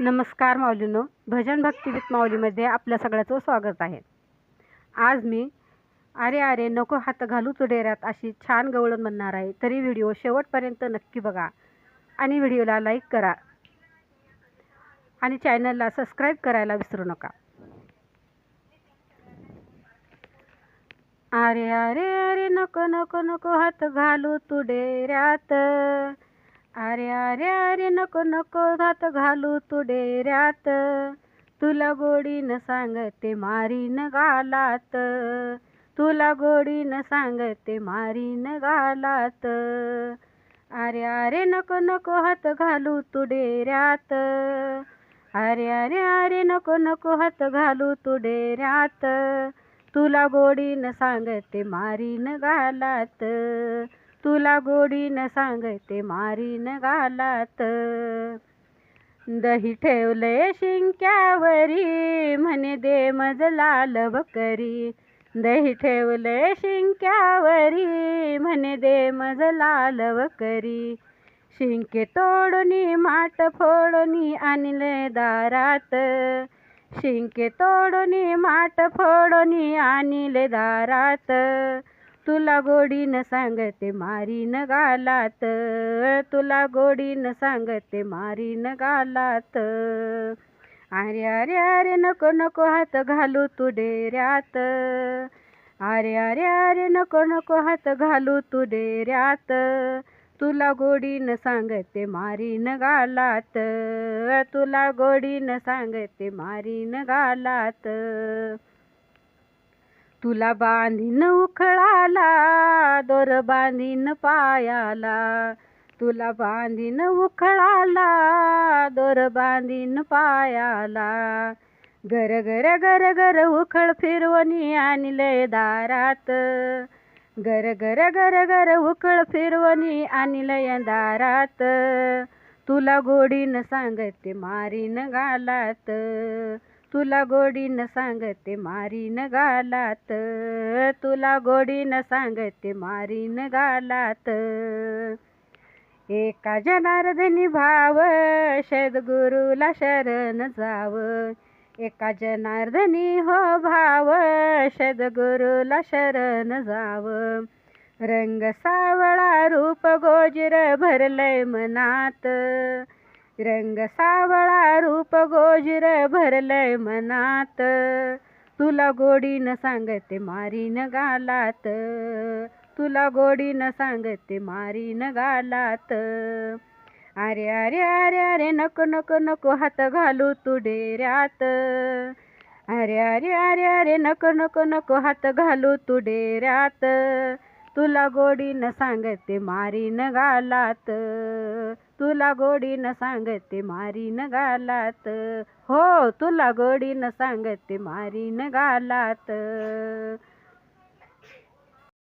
नमस्कार माऊलीनो. भजन भक्तिगीत माऊलीमध्ये आपल्या सगळ्याचं स्वागत आहे. आज मी अरे अरे नको हात घालू तू डेऱ्यात अशी छान गवळण म्हणणार आहे. तरी व्हिडिओ शेवटपर्यंत नक्की बघा आणि व्हिडिओला लाईक करा आणि चॅनलला सबस्क्राईब करायला विसरू नका. अरे अरे अरे नको नको नको हात घालू तू डेऱ्यात अरे अरे अरे नको नको हात घालू तू डेऱ्यात. तुला गोडीनं सांगते मारीन घालात तुला गोडीनं सांगते मारीन घालात अरे अरे नको नको हात घालू तू डेऱ्यात. अरे अरे अरे नको नको हात घालू तू डेऱ्यात. तुला गोडीनं सांगते मारीन घालात तुला गोडीनं सांगते मारीन गालात. दही ठेवलंय शिंक्यावरी म्हणे दे मज लाल बकरी. दही ठेवलंय शिंक्यावरी म्हणे दे मज लाल बकरी. शिंके तोडणी माट फोडणी आणले दारात. शिंके तोडणी माट फोडणी आणले दारात. तुला गोडीनं सांगते मारीन गालात. तुला गोडीनं सांगते मारीन गालात. अरे अरे अरे नको नको हात घालू तू डेऱ्यात. अरे अरे अरे नको नको हात घालू तू डेऱ्यात. तुला गोडीनं सांगते मारीन गालात. तुला गोडीनं सांगते मारीन गालात. तुला बांधीन उखळाला दोर बांधीन पायाला. तुला बांधीन उखळाला दोर बांधीन पायाला. घर घर घर घर उखळ फिरवणी आणले दारात. घर घर घर घर उखळ फिरवणी आणलंय दारात. तुला गोडीनं सांगते मारीन घालात तुला गोडीनं सांगते मारीन गालात तुला गोडीनं सांगते मारीन गालात. एका जनार्दनी भाव सद्गुरूला शरण जाव. एका जनार्दनी हो भाव सद्गुरूला शरण जाव. रंग सावळा रूप गोजर भरलंय मनात. रंग सावळा रूप गोजर भरलंय मनात. तुला गोडीनं सांगते मारीन गालात. तुला गोडीनं सांगते मारीन गालात. अरे अरे अरे अरे नको नको नको हात घालू तू डेऱ्यात. अरे अरे अरे अरे नको नको नको हात घालू तू डेऱ्यात. तुला गोडीनं सांगते मारीन गालात. तुला गोडीनं सांगते मारीन गालात. हो तुला गोडीनं सांगते मारीन गालात.